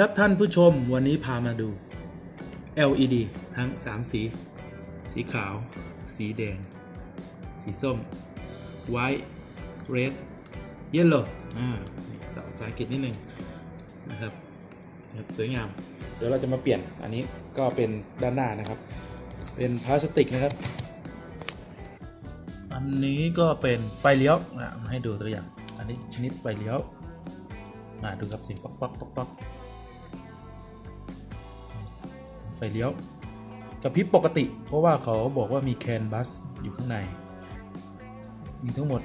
ครับท่านผู้ชมวันนี้พามาดู LED ทั้ง 3 สี สีขาว สีแดง สีส้ม white red yellow อ่าภาษาอังกฤษนิดนึงนะครับนะครับสวยงาม เดี๋ยวเราจะมาเปลี่ยนอันนี้ก็เป็นด้านหน้านะครับ เป็นพลาสติกนะครับ อันนี้ก็เป็นไฟเลี้ยวอะให้ดูตัวอย่าง อันนี้ชนิดไฟเลี้ยวมาดูครับสีป๊อกป๊อกป๊อกป๊อก ไฟเลี้ยวกระพริบปกติ เพราะว่าเขาบอกว่ามีแคนบัสอยู่ข้างใน มีทั้งหมด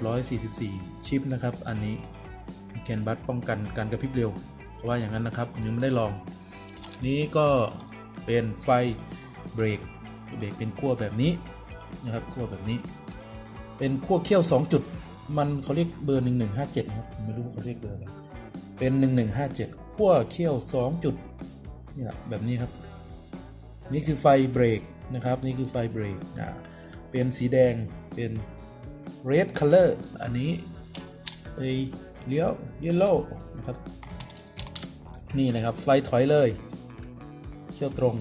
144 ชิปนะครับ อันนี้มีแคนบัสป้องกันการกระพริบเร็วเพราะว่าอย่างนั้นนะครับผมยังไม่ได้ลอง นี้ก็เป็นไฟเบรกเบรกเป็นขั้วแบบนี้นะครับขั้วแบบนี้ เป็นขั้วเขี้ยว 2 จุด มันเขาเรียกเบอร์ 1157นะครับผมไม่รู้ว่าเขาเรียกเบอร์อะไรเป็น 1157ขั้วเขี้ยว 2 จุดเนี่ยแบบนี้ครับ นี่คือไฟเบรกนะครับ นี่คือไฟเบรกอ่าเป็นสีแดงเป็น red color อันนี้ไฟเลี้ยว yellow นะครับ นี่นะครับไฟถอยเลยเขี้ยวตรง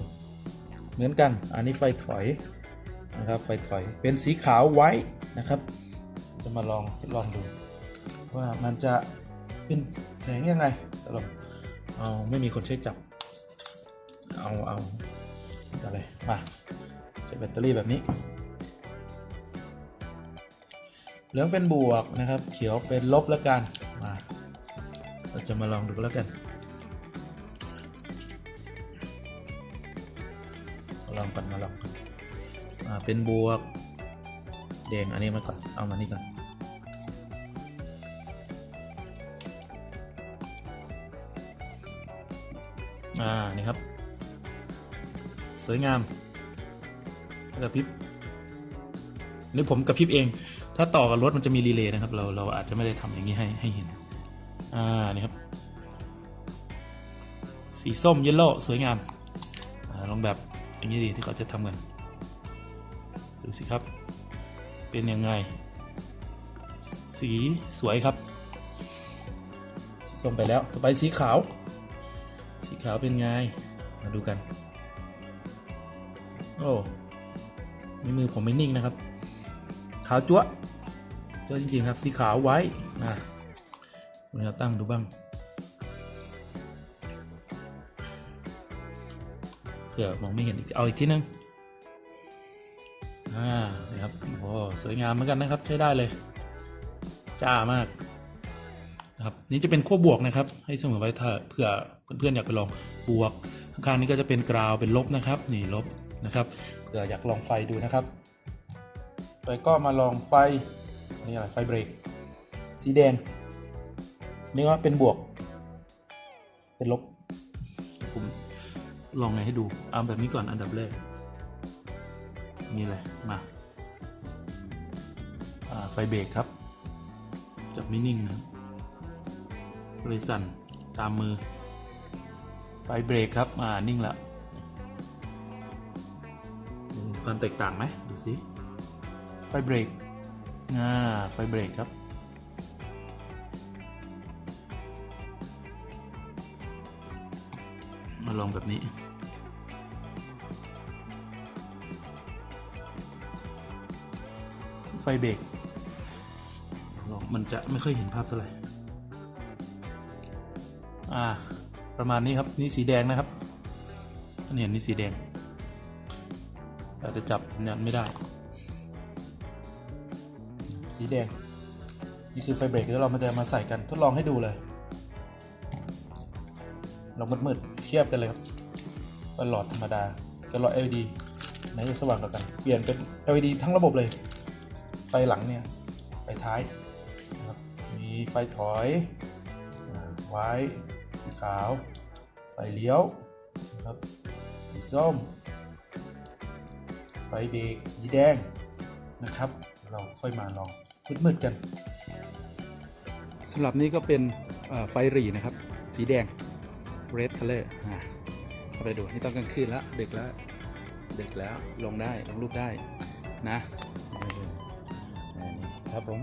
เหมือนกัน อันนี้ไฟถอยนะครับไฟถอยเป็นสีขาวไว้นะครับ จะมาลองลองดูว่ามันจะเป็นแสงยังไงเราเอาไม่มีคนช่วยจับ เอาเอา อะไรมาใช้แบตเตอรี่แบบนี้ เหลืองเป็นบวกนะครับ เขียวเป็นลบแล้วกันมาเราจะมาลองดูแล้วกัน ลองกันมาลองกันอ่าเป็นบวกแดงอันนี้มาก่อนเอามานี่ก่อนอ่านี่ครับ สวยงามกระพริบนี่ผมกระพริบเอง ถ้าต่อกับรถมันจะมีรีเลย์นะครับ เราเราอาจจะไม่ได้ทำอย่างนี้ให้ให้เห็น อ่านี่ครับ สีส้มเยลโล่สวยงามอาลองแบบอย่างนี้ดีที่เขาจะทำกัน ดูสิครับ เป็นยังไง สีสวยครับ สีส้มไปแล้ว ต่อไปสีขาว สีขาวเป็นไง มาดูกัน โอ้มือผมไม่นิ่งนะครับ ขาวจั๊วจั๊วจริง ๆ ครับ สีขาวไว้นะเราตั้งดูบ้างเผื่อมองไม่เห็นอีกเอาอีกทีนึงอ่านี่ครับโอ้สวยงามเหมือนกันนะครับ ใช้ได้เลย จ้ามากนะครับนี่จะเป็นขั้วบวกนะครับ ให้เสมอไว้ถ้าเผื่อเพื่อนๆอยากไปลองบวกข้างๆนี้ก็จะเป็นกราวเป็นลบนะครับ นี่ลบ นะครับเผื่ออยากลองไฟดูนะครับไปก็มาลองไฟนี่อะไรไฟเบรกสีแดงนี่ว่าเป็นบวก เป็นลบผมลองไงให้ดูเอาแบบนี้ก่อนอันดับแรกนี่เลยมาาไฟเบรกครับ จับไม่นิ่งนะเลยสั่นตามมือ ไฟเบรกครับ อ่า นิ่งละ ความแตกต่างไหมดูสิไฟเบรกอ่าไฟเบรกครับ มาลองแบบนี้ไฟเบรกลองมันจะไม่ค่อยเห็นภาพเท่าไหร่ อ่า ประมาณนี้ครับ นี่สีแดงนะครับท่านเห็นนี่สีแดง อาจจะจับสัญญาณไม่ได้ สีแดง นี่คือไฟเบรกแล้วเรามาจะมาใส่กันทดลองให้ดูเลยลองมืดๆเทียบกันเลยครับว่าหลอดธรรมดากับหลอด LED ไหนจะสว่างกว่ากัน เปลี่ยนเป็น LED ทั้งระบบเลย ไฟหลังเนี่ยไฟท้ายนะครับมีไฟถอยไว้สีขาว ไฟเลี้ยวนะครับสีส้ม ไฟเบรกสีแดงนะครับ เราค่อยมาลองมืดๆกันสำหรับนี้ก็เป็นเอ่อไฟหรี่นะครับ สีแดง red color อ่าเอาไปดูนี่ตอนกลางคืนแล้วดึกแล้วดึกแล้วลงได้ลงรูปได้นะนี่ครับผม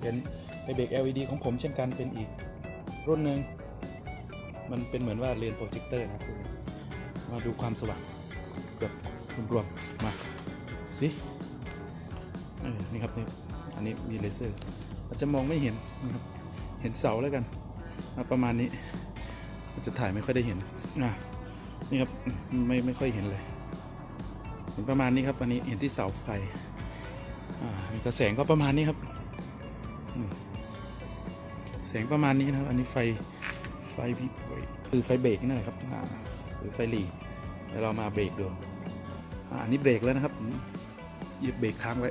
เป็นไฟเบรก LED ของผมเช่นกันเป็นอีกรุ่นหนึ่งมันเป็นเหมือนว่าเลนส์โปรเจคเตอร์นะครับมาดูความสว่างแบบ รวมๆ มา สิเออนี่ครับนี่อันนี้มีเลเซอร์ อาจจะมองไม่เห็นนะครับ เห็นเสาแล้วกันอะประมาณนี้อาจจะถ่ายไม่ค่อยได้เห็นอะนี่ครับไม่ไม่ค่อยเห็นเลยเห็นประมาณนี้ครับอันนี้เห็นที่เสาไฟอ่ามีกระแสงก็ประมาณนี้ครับแสงประมาณนี้นะครับ อันนี้ไฟไฟพี่คือไฟเบรกนั่นแหละครับหรือไฟหลีเดี๋ยวเรามาเบรกดู อันนี้เบรกแล้วนะครับผมหยิบเบรกค้างไว้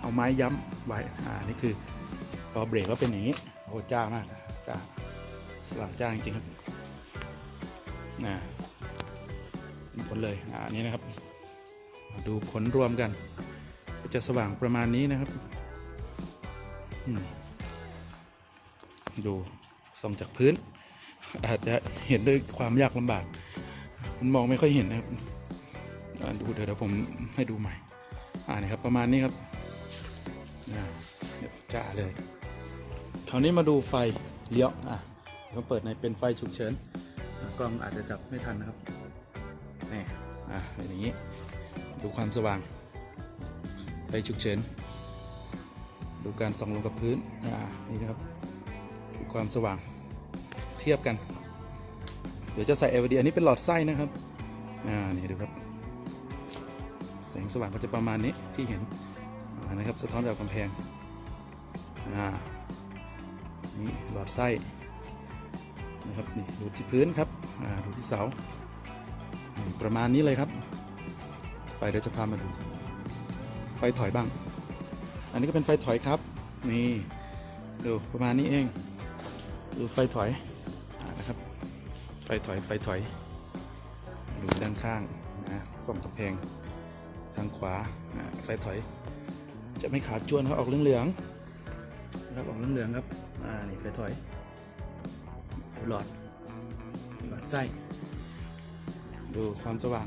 เอาไม้ย้ำไว้อ่านี่คือพอเบรกแล้วเป็นอย่างนี้โอ้จ้ามากจ้าสว่างจ้าจริงๆครับนะผลเลยอ่าอันนี้นะครับ ดูผลรวมกัน จะสว่างประมาณนี้นะครับอืมดูส่องจากพื้น อาจจะเห็นด้วยความยากลำบาก มันมองไม่ค่อยเห็นนะครับ ดูเดี๋ยวเดี๋ยวผมให้ดูใหม่ อ่านี่ครับประมาณนี้ครับอ่าเดี๋ยวจ้าเลย คราวนี้มาดูไฟเลี้ยวอะเขาเปิดในเป็นไฟฉุกเฉินกล้องอาจจะจับไม่ทันนะครับนี่อะเป็นอย่างนี้ดูความสว่าง ไฟฉุกเฉินดูการส่องลงกับพื้นอ่านี่นะครับคือความสว่างเทียบกัน เดี๋ยวจะใส่ LED อันนี้เป็นหลอดไส้นะครับอ่านี่ดูครับ แสงสว่างก็จะประมาณนี้ที่เห็นนะครับสะท้อนจากกำแพงนี่หลอดไส้นะครับนี่ดูที่พื้นครับดูที่เสาประมาณนี้เลยครับ ไปเดี๋ยวจะพามาดู ไฟถอยบ้าง อันนี้ก็เป็นไฟถอยครับ นี่ดูประมาณนี้เอง ดูไฟถอยอนะครับ ไฟถอยไฟถอยดูด้านข้างนะส่องกำแพงางขวาไฟถอย จะไม่ขาดจวนครับออกเหลืองๆนะครับออกเหลืองๆครับอ่านี่ไฟถอยหลอดหลอดไส้ดูความสว่าง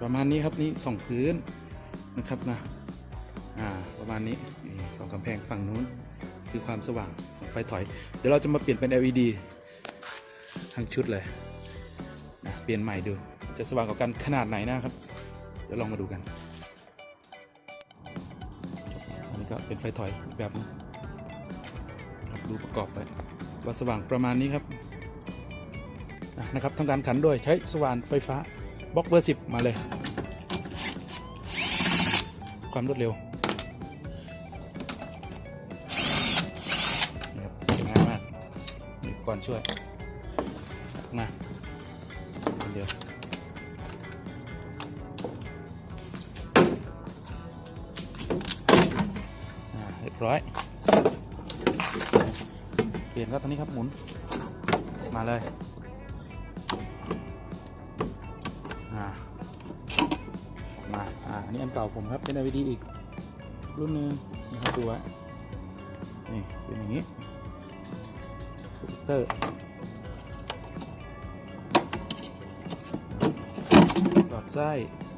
ประมาณนี้ครับนี่สองพื้นนะครับนะอ่าประมาณนี้นี่สองกำแพงฝั่งนู้นคือความสว่างของไฟถอย เดี๋ยวเราจะมาเปลี่ยนเป็น LED ทั้งชุดเลยนะเปลี่ยนใหม่ดูจะสว่างกว่ากันขนาดไหนนะครับ เดี๋ยวลองมาดูกัน อันนี้ก็เป็นไฟถอยอีกแบบนึงดูประกอบไปว่าสว่างประมาณนี้ครับนะครับทำการขันโดยใช้สว่านไฟฟ้าบล็อกเบอร์สิบมาเลย ความรวดเร็วนี่ครับง่ายมากมีอุปก่อนช่วย เปลี่ยนก็ตรงนี้ครับหมุนมาเลยอ่ามาอ่าอันนี้อันเก่าผมครับเป็น LED อีกรุ่นหนึงนะครับดูไว้นี่เป็นอย่างนี้โปรเจคเตอร์หลอดไส้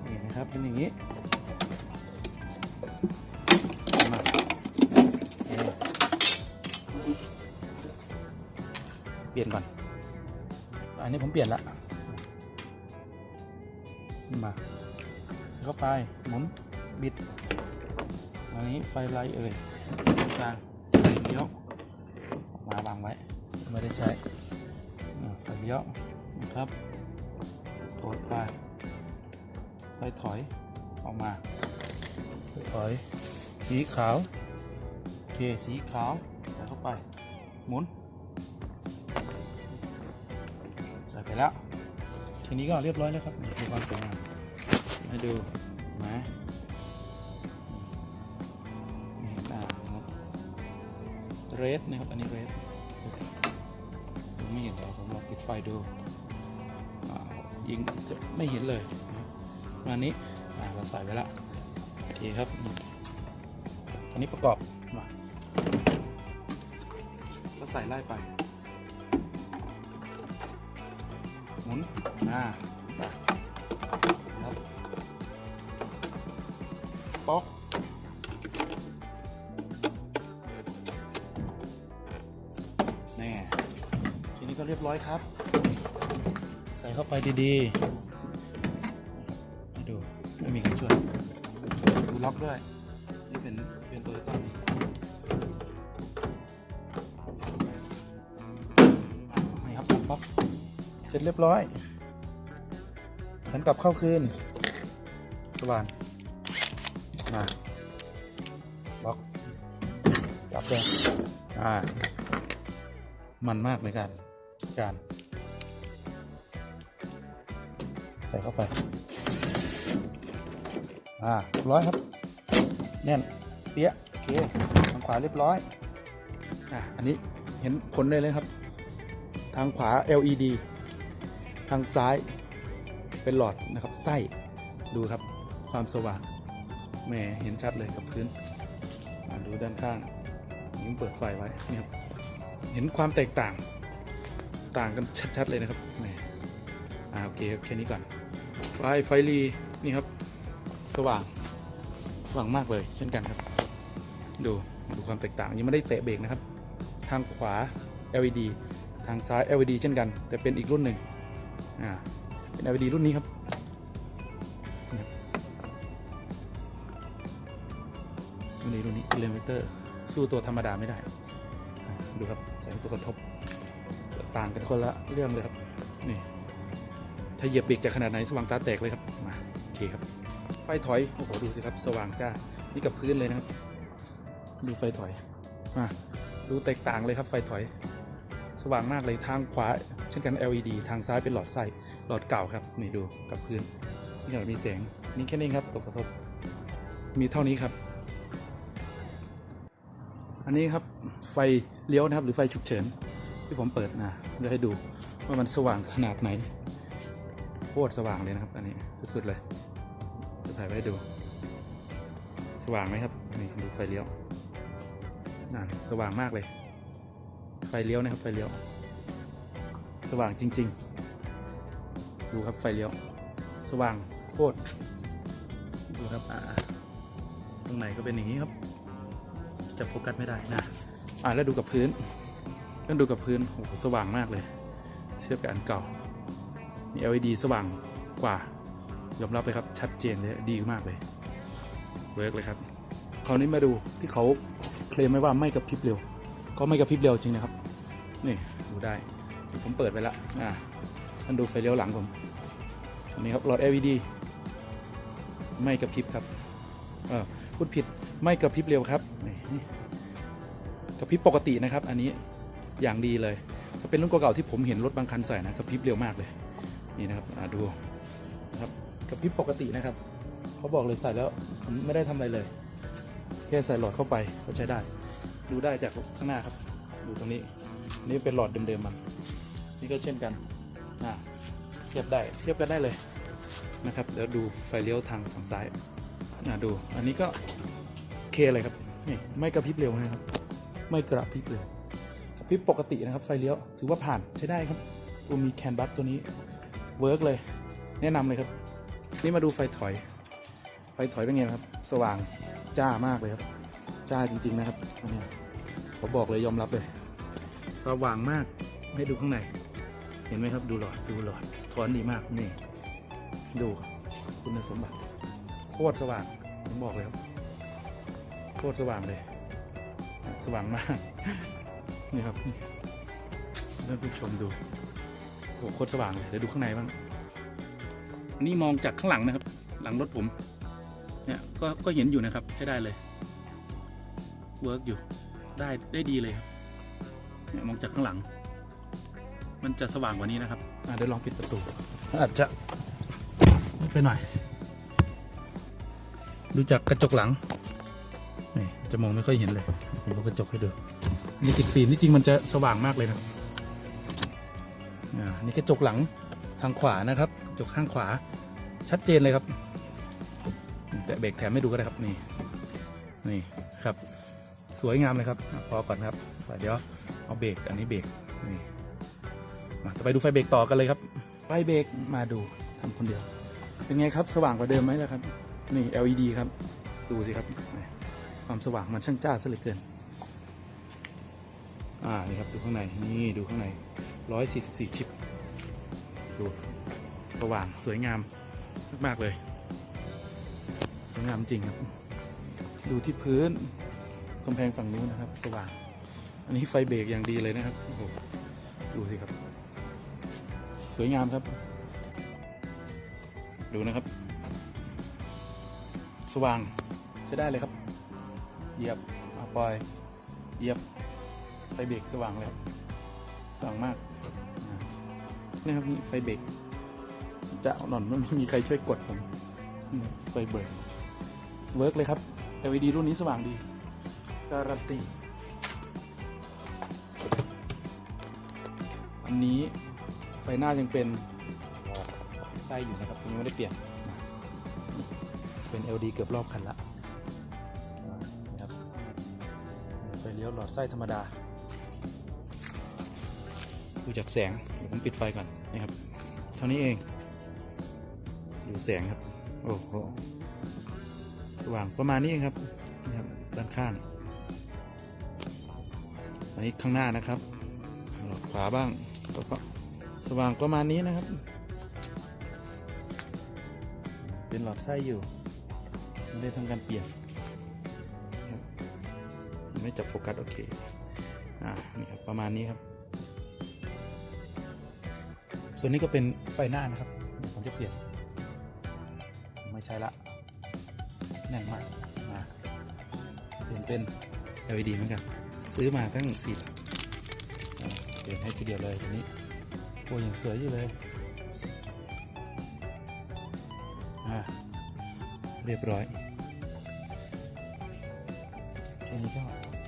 นี่นะครับเป็นอย่างนี้ ลี่ยนก่อน อันนี้ผมเปลี่ยนละมาใส่เข้าไปหมุนบิด อันนี้ไฟไลท์เอ่ยกลางไฟเลี้ยวมาวางไว้ ไม่ได้ใช้ไฟเลี้ยวนะครับกดไปไฟถอยออกมาถอย สีขาว โอเค สีขาว ใส่เข้าไป หมุน แล้ว ทีนี้ก็เรียบร้อยแล้วครับนี่ดูความสวยงามให้ดูเห็นไหมนี่อ่านะครับเรดนะครับอันนี้เรดไม่เห็นแล้วผมลองปิดไฟดูยิงจะไม่เห็นเลยนะครับประมานี้เราใส่ไว้ละโอเคครับอันนี้ประกอบมาก็ใส่ไล่ไป หมุนอ่าไปครับป๊อกแน่ก็เรียบร้อยครับ ใส่เข้าไปดีๆให้ดูไม่มีการช่วยดูล็อกด้วย นี่เป็นเป็นตัวต้น เสร็จเรียบร้อยขันกลับเข้าคืน สว่านมาล็อกกลับเลยอ่า มันมากในการการ ใส่เข้าไป อ่าเรียบร้อยครับ แน่น เปี้ยะโอเคทางขวาเรียบร้อย อะอันนี้เห็นผลเลยเลยครับ ทางขวา LED ทางซ้ายเป็นหลอดนะครับไส้ดูครับความสว่างแหมเห็นชัดเลยกับพื้นดูด้านข้างยิ่เปิดไฟไว้นี่ครับเห็นความแตกต่างต่างกันชัดๆเลยนะครับแหมอ่าโอเคครับแค่นี้ก่อนไฟไฟรีนี่ครับสว่างสว่างมากเลยเช่นกันครับ ดูดูความแตกต่างยังไม่ได้แตะเบรกนะครับ ทางขวา LED ทางซ้าย LED เช่นกัน แต่เป็นอีกรุ่นหนึ่ง อ่าเป็น LED รุ่นนี้ครับรุ่นนี้รุ่นนี้เลนเวเตอร์สู้ตัวธรรมดาไม่ได้ ดูครับแสงตัวกระทบ ต่างกันคนละเรื่องเลยครับ นี่ ถ้าเหยียบเบรกจะขนาดไหนสว่างตาแตกเลยครับ มาโอเคครับ ไฟถอย โอ้โห ดูสิครับ สว่างจ้า นี่กับพื้นเลยนะครับ ดูไฟถอย มา ดูแตกต่างเลยครับ ไฟถอย สว่างมากเลยทางขวา เช่นกัน LED ทางซ้ายเป็นหลอดไส้หลอดเก่าครับ นี่ดูกับพื้นนี่อยากมีแสงนี่แค่นี้ครับตกกระทบ มีเท่านี้ครับ อันนี้ครับไฟเลี้ยวนะครับ หรือไฟฉุกเฉิน ที่ผมเปิดนะเดี๋ยวให้ดูว่ามันสว่างขนาดไหนโคตรสว่างเลยนะครับ อันนี้สุดๆเลย จะถ่ายไว้ให้ดู สว่างไหมครับนี่ดูไฟเลี้ยวนั่นสว่างมากเลย ไฟเลี้ยวนะครับไฟเลี้ยว สว่างจริง ๆ ดูครับไฟเลี้ยว สว่างโคตร ดูครับอ่าตรงไหนก็เป็นอย่างนี้ครับ จะโฟกัสไม่ได้นะ อ่าแล้วดูกับพื้นก็ดูกับพื้นโอ้โหสว่างมากเลย เทียบกับอันเก่า มี LED สว่างกว่ายอมรับเลยครับ ชัดเจนเลยดีมากเลย เวิร์กเลยครับ คราวนี้มาดูที่เขาเคลมไว้ว่าไม่กระพริบเร็ว ก็ไม่กระพริบเร็วจริงนะครับ นี่ดูได้ ผมเปิดไปแล้วอ่าท่านดูไฟเลี้ยวหลังผมอันนี้ครับหลอด LED ไม่กระพริบครับเออพูดผิดไม่กระพริบเร็วครับนี่กระพริบปกตินะครับ อันนี้อย่างดีเลยถ้าเป็นรุ่นเก่าๆที่ผมเห็นรถบางคันใส่นะกระพริบเร็วมากเลยนี่นะครับอ่าดูนะครับกระพริบปกตินะครับเขาบอกเลยใส่แล้วไม่ได้ทำอะไรเลย แค่ใส่หลอดเข้าไปก็ใช้ได้ ดูได้จากข้างหน้าครับ ดูตรงนี้ นี่เป็นหลอดเดิมๆมัน นี่ก็เช่นกันอ่าเทียบได้เทียบกันได้เลยนะครับเดี๋ยวดูไฟเลี้ยวทางฝั่งซ้ายอ่าดูอันนี้ก็เคเลยครับนี่ไม่กระพริบเร็วนะครับ ไม่กระพริบเลยกระพริบปกตินะครับไฟเลี้ยวถือว่าผ่านใช้ได้ครับตัวมีแคนบัสตัวนี้เวิร์กเลย แนะนำเลยครับ นี่มาดูไฟถอย ไฟถอยเป็นไงครับ สว่างจ้ามากเลยครับ จ้าจริง ๆ นะครับอันนี้ผมบอกเลยยอมรับเลย สว่างมากให้ดูข้างใน เห็นไหมครับดูหลอดดูหลอดสะท้อนดีมากนี่ ดูคุณสมบัติโคตรสว่างผมบอกเลยครับโคตรสว่างเลย สว่างมากนี่ครับท่านผู้ชมดูโอ้โคตรสว่างเลยเดี๋ยวดูข้างในบ้างนี่มองจากข้างหลังนะครับ หลังรถผม เนี่ยก็ก็เห็นอยู่นะครับใช้ได้เลยเวิร์กอยู่ได้ได้ดีเลยครับเนี่ยมองจากข้างหลัง มันจะสว่างกว่านี้นะครับอะเดี๋ยวลองปิดประตู อาจจะมืดไปหน่อย ดูจากกระจกหลังนี่จะมองไม่ค่อยเห็นเลย ผมเอากระจกให้ดูนี่ติดฟิล์มที่จริงมันจะสว่างมากเลยนะครับอ่านี่กระจกหลังทางขวานะครับกระจกข้างขวาชัดเจนเลยครับ แต่เบรกแถมให้ดูก็ได้ครับนี่นี่ครับ สวยงามเลยครับอะพอก่อนครับเดี๋ยวเอาเบรกอันนี้เบรกนี่มา ต่อไปดูไฟเบรกต่อกันเลยครับ ไฟเบรกมาดูทำคนเดียว เป็นไงครับสว่างกว่าเดิมไหมล่ะครับ นี่ LED ครับ ดูสิครับ ความสว่างมันช่างจ้าซะเหลือเกิน อ่า นี่ครับ ดูข้างใน นี่ดูข้างใน 144 ชิป ดู สว่างสวยงามมากๆเลย สวยงามจริงครับ ดูที่พื้นกำแพงฝั่งนู้นนะครับ สว่าง อันนี้ไฟเบรกอย่างดีเลยนะครับ โอ้โห ดูสิครับ สวยงามครับ ดูนะครับ สว่างใช้ได้เลยครับ เหยียบอะปล่อย เหยียบไฟเบรกสว่างเลยครับสว่างมากอ่านี่ครับนี่ไฟเบรกจะหน่อนไม่มีใครช่วยกดผมนี่ไฟเบรกเวิร์กเลยครับ LED รุ่นนี้สว่างดี การันตี อันนี้ไฟหน้ายังเป็นไส้อยู่นะครับยังไม่ได้เปลี่ยนนะนี่เป็น LED เกือบรอบคันละนะครับไฟเลี้ยวหลอดไส้ธรรมดา ดูจากแสงเดี๋ยวผมปิดไฟก่อนนะครับ เท่านี้เองดูแสงครับ โอ้โห สว่างประมาณนี้เองครับนะครับด้านข้างอันนี้ข้างหน้านะครับหลอดขวาบ้างแล้วก็ สว่างประมาณนี้นะครับ เป็นหลอดไส้อยู่ ไม่ได้ทำการเปลี่ยนไม่จับโฟกัสโอเค อ่า นี่ครับ ประมาณนี้ครับ ส่วนนี้ก็เป็นไฟหน้านะครับ ผมจะเปลี่ยน ไม่ใช่ละแน่นมากมาเปลี่ยนเป็น LED เหมือนกัน ซื้อมาตั้งสี่เปลี่ยนให้ทีเดียวเลยทีนี้ โอ้ยังสวยอยู่เลยเรียบร้อยแค่นี้ก็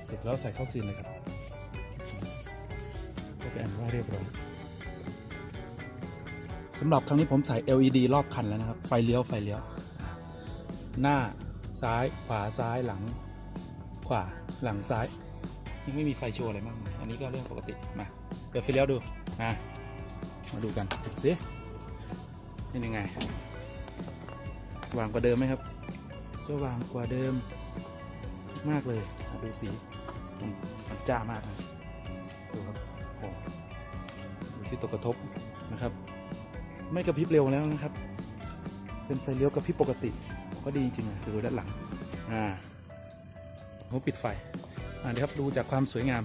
เสร็จแล้วใส่เข้าซีนเลยครับก็เป็นอันว่าเรียบร้อยสำหรับครั้งนี้ผมใส่ LED รอบคันแล้วนะครับ ไฟเลี้ยวไฟเลี้ยว หน้าซ้ายขวาซ้ายหลัง ขวาหลังซ้ายยังไม่มีไฟโชว์อะไรมาก อันนี้ก็เรื่องปกติ มา เปิดไฟเลี้ยวดู มา มาดูกันสิเป็นยังไง สว่างกว่าเดิมไหมครับ สว่างกว่าเดิมมากเลยดูสีมันจ้ามากนะดูครับโอ้ดูที่ตกกระทบนะครับ ไม่กระพริบเร็วแล้วนะครับ เป็นไฟเลี้ยวกระพริบปกติ ก็ดีจริงๆนะดูด้านหลัง อ่าผมปิดไฟ อ่าเดี๋ยวครับดูจากความสวยงาม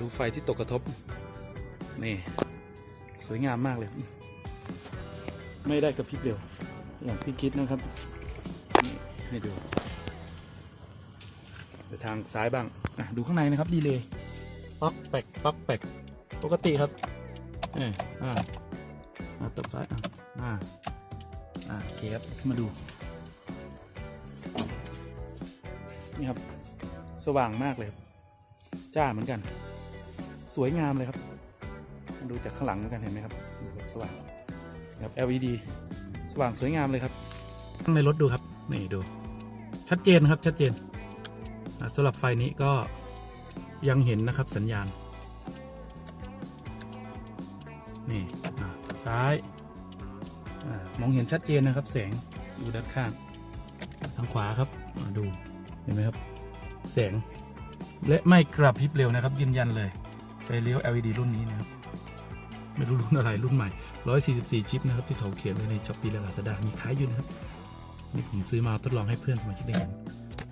ดูไฟที่ตกกระทบ นี่ สวยงามมากเลย ไม่ได้กระพริบเร็ว อย่างที่คิดนะครับนี่ให้ดูไปทางซ้ายบ้างดูข้างในนะครับดีเลยป๊อกแปกป๊อกแปกปกติครับเอออ่าอ่าตบซ้ายอะอ่าอ่าโอเคครับมาดูนี่ครับ สว่างมากเลยครับจ้าเหมือนกัน สวยงามเลยครับ ดูจากข้างหลังกันเห็นไหมครับดูสว่างครับ LED สว่างสวยงามเลยครับข้างในรถดูครับ นี่ดู ชัดเจนครับชัดเจนสำหรับไฟนี้ก็ยังเห็นนะครับสัญญาณ นี่ซ้ายอมองเห็นชัดเจนนะครับ แสงอยู่ด้านข้างทางขวาครับดูเห็นไหมครับ แสงและไม่กระพริบเร็วนะครับยืนยันเลยไฟเลี้ยว LED รุ่นนี้นะครับ ไม่รู้รุ่นอะไรรุ่นใหม่ 144 ชิปนะครับที่เขาเขียนไว้ในช้อปปี้และลาซาด้ามีขายอยู่นะครับนี่ผมซื้อมาทดลองให้เพื่อนสมาชิกได้เห็น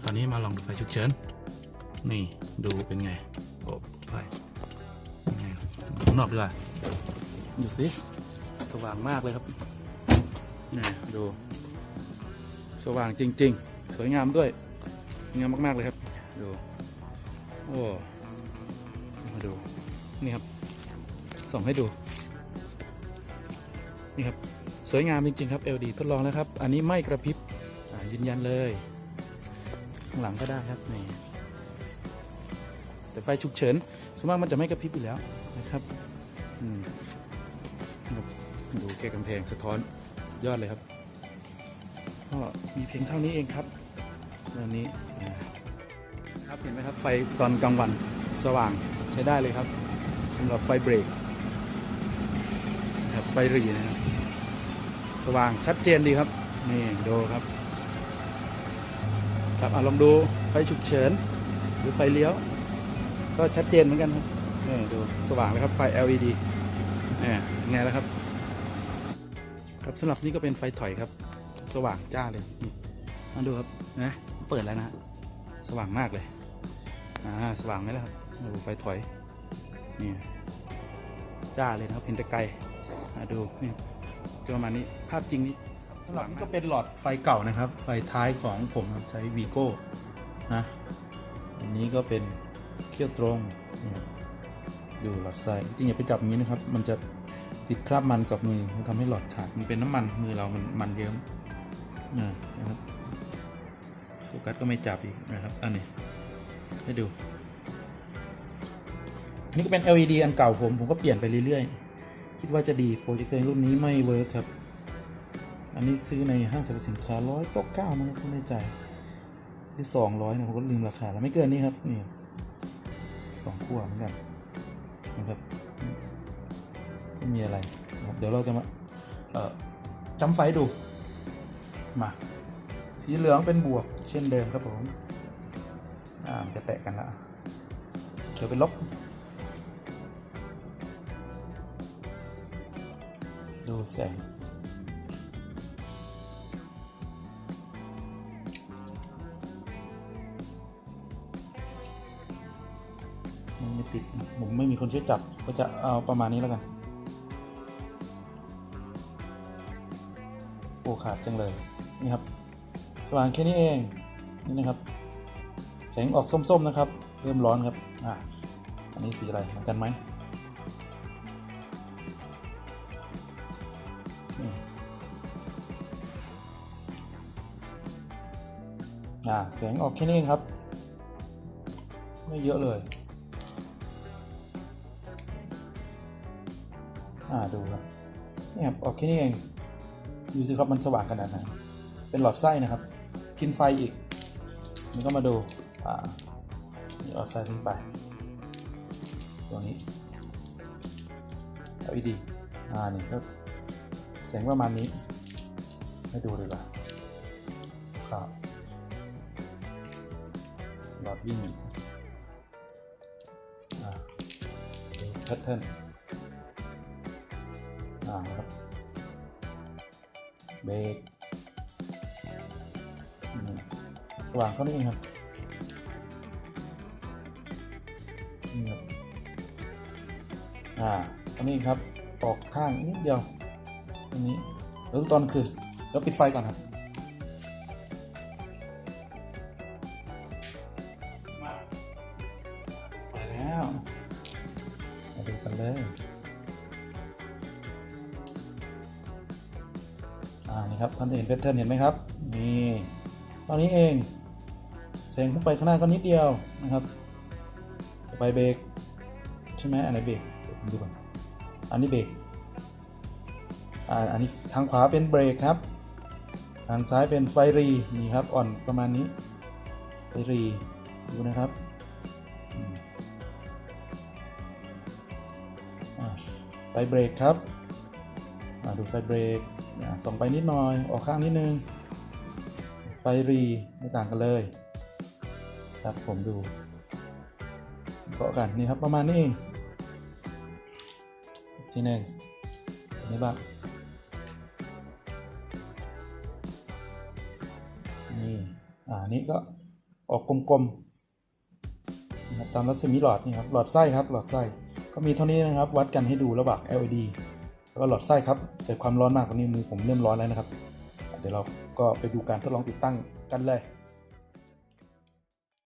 คราวนี้มาลองดูไฟฉุกเฉินนี่ดูเป็นไงโอ้ไฟนไงข้างนอกดีกว่าดูสิสว่างมากเลยครับนี่ดู สว่างจริง ๆ สวยงามด้วยงามมาก ๆ เลยครับ ดู โอ้ มาดู นี่ครับ ส่องให้ดู นี่ครับสวยงามจริง ๆ ครับ LD ทดลองแล้วครับ อันนี้ไม่กระพริบยืนยันเลยข้างหลังก็ได้ครับนี่แต่ไฟฉุกเฉินส่วนมากมันจะไม่กระพริบอยู่แล้วนะครับดูแค่กำแพงสะท้อนยอดเลยครับก็มีเพียงเท่านี้เองครับวันนี้ครับเห็นไหมครับไฟตอนกลางวันสว่างใช้ได้เลยครับสำหรับไฟเบรก ฟหรีนะครับสว่างชัดเจนดีครับ นี่ดูครับ ครับอะลองดูไฟฉุกเฉิน หรือไฟเลี้ยว ก็ชัดเจนเหมือนกันครับนี่ดูสว่างเลยครับไฟ LED นี่ไงแล้วครับ ครับสำหรับนี่ก็เป็นไฟถอยครับ สว่างจ้าเลยนี่มาดูครับนะเปิดแล้วนะสว่างมากเลยอ่าสว่างไหมล่ะครับดูไฟถอยนี่จ้าเลยนะครับเห็นแต่ไกล มาดูนี่จะประมาณนี้ภาพจริงนี่สำหรับนี่ก็เป็นหลอดไฟเก่านะครับ ไฟท้ายของผมครับใช้วีโก้นะอันนี้ก็เป็นเขี้ยวตรงนี่ครับดูหลอดไฟจริงอย่าไปจับอย่างนี้นะครับ มันจะติดคราบมันกับมือมันทำให้หลอดขาดมันเป็นน้ำมันมือเรามันมันเยิ้มอ่านะครับโฟกัสก็ไม่จับอีกนะครับอันนี้ให้ดูนี่ก็เป็น LED อันเก่าผม ผมก็เปลี่ยนไปเรื่อยๆ คิดว่าจะดีโปรเจคเตอร์รุ่นนี้ไม่เวิร์คครับ อันนี้ซื้อในห้างสรรพสินค้าร้อยเก้าเก้านะครับไม่แน่ใจที่สองร้อยนะผมก็ลืมราคาแล้วไม่เกินนี้ครับนี่สองขั้วเหมือนกันนะครับก็มีอะไรนะเดี๋ยวเราจะมาเอ่อจำไฟดูมาสีเหลืองเป็นบวกเช่นเดิมครับผม อ่ามจะแตะกันละเขียวเป็นลบ ดูแสง มันไม่ติด ผมไม่มีคนช่วยจับ ก็จะเอาประมาณนี้แล้วกัน โอ้ขาดจังเลย นี่ครับ สว่างแค่นี้เอง นี่นะครับ แสงออกส้มๆนะครับ เริ่มร้อนครับ อ่าอันนี้สีอะไรเหมือนกันไหมอืม่าแสงออกแค่นี้ครับ ไม่เยอะเลยอ่าดูครับนี่ครับออกแค่นี้เองดูสิครับมันสว่างขนาดไหนเป็นหลอดไส้นะครับ กินไฟอีกนี่ก็มาดูอ่านี่หลอดไส้ขึ้นไป ตัวนี้ LED อ่านี่ก็แสงประมาณนี้ให้ดูเลยว่าครับ วิ่งอีแพทเทิร์นอ่านะครับเบรกสว่างเท่านี้เองครับนี่ครับอ่าตอนนี้ครับออกข้างนิดเดียวตรงนี้แล้วตอนคืนแล้วปิดไฟก่อนครับานี่ครับท่านเห็นแพทเทิร์นเห็นไหมครับนี่ตอนนี้เองแสงพุ่งไปข้างหน้าก็นิดเดียวนะครับไปเบรกใช่ไหมอันไหนเบรกเดี๋ยวผมดูก่อนอันนี้เบรกอ่าอันนี้ทางขวาเป็นเบรกครับ ทางซ้ายเป็นไฟรีนี่ครับอ่อนประมาณนี้ ไฟรีดูนะครับไฟเบรกครับอ่าดูไฟเบรก ส่องไปนิดหน่อย ออกข้างนิดนึง ไฟรีไม่ต่างกันเลย ครับผมดูเคาะกันนี่ครับประมาณนี้เองทีหนึ่งนนี้บ้างนี่อ่านี่ก็ออกกลมๆนะครับตามรัศมีหลอดนี่ครับหลอดไส้ครับหลอดไส้ก็มีเท่านี้นะครับวัดกันให้ดูระหว่าง LED แล้วก็หลอดไส้ครับเกิดความร้อนมากตอนนี้มือผมเริ่มร้อนแล้วนะครับ เดี๋ยวเราก็ไปดูการทดลองติดตั้งกันเลย